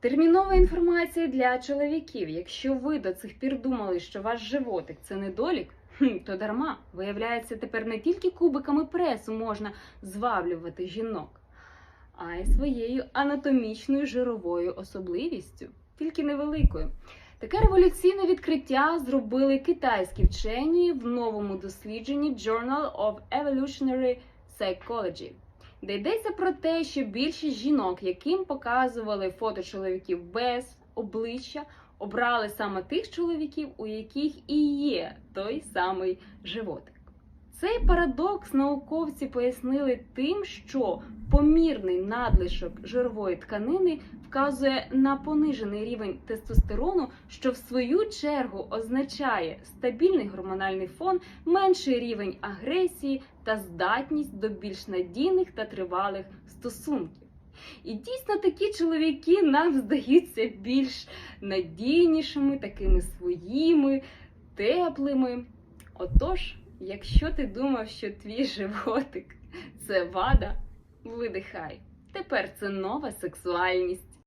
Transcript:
Термінова інформація для чоловіків. Якщо ви до цих пір думали, що ваш животик це недолік, то дарма. Виявляється, тепер не тільки кубиками пресу можна зваблювати жінок, а й своєю анатомічною жировою особливістю, тільки невеликою. Таке революційне відкриття зробили китайські вчені в новому дослідженні Journal of Evolutionary Psychology, де йдеться про те, що більшість жінок, яким показували фото чоловіків без обличчя, обрали саме тих чоловіків, у яких і є той самий животик. Цей парадокс науковці пояснили тим, що помірний надлишок жирової тканини вказує на понижений рівень тестостерону, що в свою чергу означає стабільний гормональний фон, менший рівень агресії та здатність до більш надійних та тривалих стосунків. І дійсно такі чоловіки нам здаються більш надійнішими, такими своїми, теплими. Отож, якщо ти думав, що твій животик це вада, видихай. Тепер це нова сексуальність.